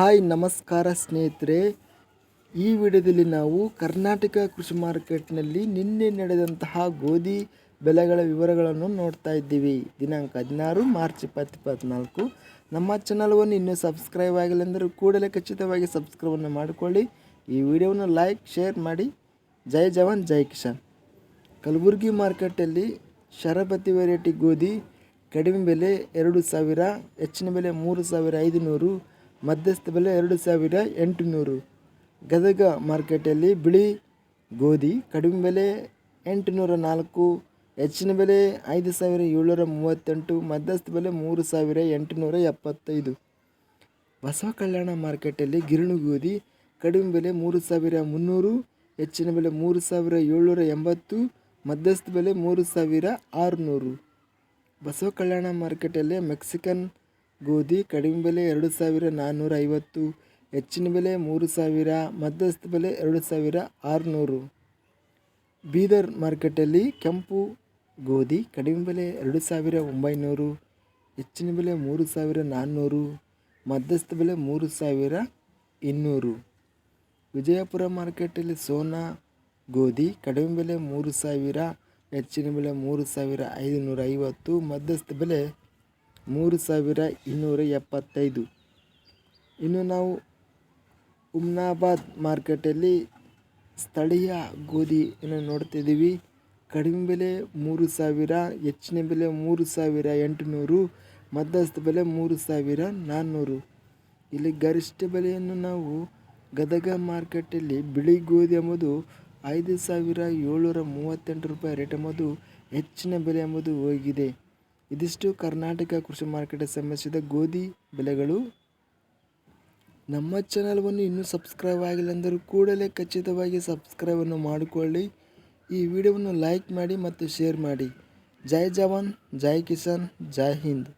Hi, ನಮಸ್ಕಾರ ಸ್ನೇಹಿತರೆ. ಈ ವಿಡಿಯೋದಲ್ಲಿ ನಾವು ಕರ್ನಾಟಕ ಕೃಷಿ ಮಾರ್ಕೆಟ್ನಲ್ಲಿ ನಿನ್ನೆ ನಡೆದಂತಹ ಗೋಧಿ ಬೆಲೆಗಳ ವಿವರಗಳನ್ನು ನೋಡ್ತಾ ಇದ್ದೀವಿ. ದಿನಾಂಕ ಹದಿನಾರು, ಮಾರ್ಚ್ ಇಪ್ಪತ್ತು ಇಪ್ಪತ್ತ್ನಾಲ್ಕು ನಮ್ಮ ಚಾನಲ್ವನ್ನು ಇನ್ನೂ ಸಬ್ಸ್ಕ್ರೈಬ್ ಆಗಿಲ್ಲ ಅಂದರೆ ಕೂಡಲೇ ಖಚಿತವಾಗಿ ಸಬ್ಸ್ಕ್ರೈಬನ್ನು ಮಾಡಿಕೊಳ್ಳಿ. ಈ ವಿಡಿಯೋವನ್ನು ಲೈಕ್ ಶೇರ್ ಮಾಡಿ. ಜೈ ಜವಾನ್, ಜೈ ಕಿಸಾನ್. ಕಲಬುರಗಿ ಮಾರ್ಕೆಟಲ್ಲಿ ಶರಬತಿ ವೆರೈಟಿ ಗೋಧಿ ಕಡಿಮೆ ಬೆಲೆ ಎರಡು ಸಾವಿರ, ಹೆಚ್ಚಿನ ಬೆಲೆ ಮೂರು ಸಾವಿರ ಐದುನೂರು ಮಧ್ಯಸ್ಥ ಬೆಲೆ ಎರಡು ಸಾವಿರ ಎಂಟುನೂರು. ಗದಗ ಮಾರ್ಕೆಟಲ್ಲಿ ಬಿಳಿ ಗೋಧಿ, ಕಡಿಮೆ ಬೆಲೆ ಎಂಟುನೂರ ನಾಲ್ಕು, ಹೆಚ್ಚಿನ ಬೆಲೆ ಐದು ಸಾವಿರ ಏಳ್ನೂರ ಮೂವತ್ತೆಂಟು, ಮಧ್ಯಸ್ಥ ಬೆಲೆ ಮೂರು ಸಾವಿರ ಎಂಟುನೂರ ಎಪ್ಪತ್ತೈದು. ಬಸವ ಕಲ್ಯಾಣ ಮಾರ್ಕೆಟಲ್ಲಿ ಗಿರಣು ಗೋಧಿ, ಕಡಿಮೆ ಬೆಲೆ ಮೂರು ಸಾವಿರ ಮುನ್ನೂರು, ಹೆಚ್ಚಿನ ಬೆಲೆ ಮೂರು ಸಾವಿರ ಏಳ್ನೂರ ಎಂಬತ್ತು, ಮಧ್ಯಸ್ಥ ಬೆಲೆ ಮೂರು ಸಾವಿರ ಆರುನೂರು. ಬಸವ ಕಲ್ಯಾಣ ಮಾರ್ಕೆಟಲ್ಲಿ ಮೆಕ್ಸಿಕನ್ ಗೋಧಿ ಕಡಿಮೆ ಬೆಲೆ ಎರಡು ಸಾವಿರ ನಾನ್ನೂರ ಐವತ್ತು, ಹೆಚ್ಚಿನ ಬೆಲೆ ಮೂರು ಸಾವಿರ, ಮಧ್ಯಸ್ಥ ಬೆಲೆ ಎರಡು ಸಾವಿರ ಆರುನೂರು. ಬೀದರ್ ಮಾರ್ಕೆಟಲ್ಲಿ ಕೆಂಪು ಗೋಧಿ ಕಡಿಮೆ ಬೆಲೆ ಎರಡು ಸಾವಿರ ಒಂಬೈನೂರು, ಹೆಚ್ಚಿನ ಬೆಲೆ ಮೂರು ಸಾವಿರ ನಾನ್ನೂರು, ಮಧ್ಯಸ್ಥ ಬೆಲೆ ಮೂರು ಸಾವಿರ ಇನ್ನೂರು. ವಿಜಯಪುರ ಮಾರ್ಕೆಟಲ್ಲಿ ಸೋನಾ ಗೋಧಿ ಕಡಿಮೆ ಬೆಲೆ ಮೂರು ಸಾವಿರ, ಹೆಚ್ಚಿನ ಬೆಲೆ ಮೂರು ಸಾವಿರ ಐದುನೂರ ಐವತ್ತು, ಮಧ್ಯಸ್ಥ ಬೆಲೆ ಮೂರು ಸಾವಿರ ಇನ್ನೂರ ಎಪ್ಪತ್ತೈದು. ಇನ್ನು ನಾವು ಉಮ್ನಾಬಾದ್ ಮಾರ್ಕೆಟಲ್ಲಿ ಸ್ಥಳೀಯ ಗೋಧಿಯನ್ನು ನೋಡ್ತಿದ್ದೀವಿ. ಕಡಿಮೆ ಬೆಲೆ ಮೂರು ಸಾವಿರ, ಹೆಚ್ಚಿನ ಬೆಲೆ ಮೂರು ಸಾವಿರ ಎಂಟುನೂರು, ಮಧ್ಯಸ್ಥ ಬೆಲೆ ಮೂರು ಸಾವಿರ ನಾನ್ನೂರು. ಇಲ್ಲಿ ಗರಿಷ್ಠ ಬೆಲೆಯನ್ನು ನಾವು ಗದಗ ಮಾರ್ಕೆಟಲ್ಲಿ ಬಿಳಿ ಗೋಧಿ ಎಂಬುದು ಐದು ಸಾವಿರ ಏಳ್ನೂರ ಮೂವತ್ತೆಂಟು ರೂಪಾಯಿ ರೇಟ್ ಎಂಬುದು ಹೆಚ್ಚಿನ ಬೆಲೆ ಎಂಬುದು ಹೋಗಿದೆ. ಇದಿಷ್ಟು ಕರ್ನಾಟಕ ಕೃಷಿ ಮಾರ್ಕೆಟ್ ಸಂಬಂಧಿಸಿದ ಗೋಧಿ ಬೆಲೆಗಳು. ನಮ್ಮ ಚಾನಲ್ವನ್ನು ಇನ್ನೂ ಸಬ್ಸ್ಕ್ರೈಬ್ ಆಗಿಲ್ಲ ಅಂದರೂ ಕೂಡಲೇ ಖಚಿತವಾಗಿ ಸಬ್ಸ್ಕ್ರೈಬನ್ನು ಮಾಡಿಕೊಳ್ಳಿ. ಈ ವಿಡಿಯೋವನ್ನು ಲೈಕ್ ಮಾಡಿ ಮತ್ತು ಶೇರ್ ಮಾಡಿ. ಜೈ ಜವಾನ್, ಜೈ ಕಿಸಾನ್, ಜೈ ಹಿಂದ್.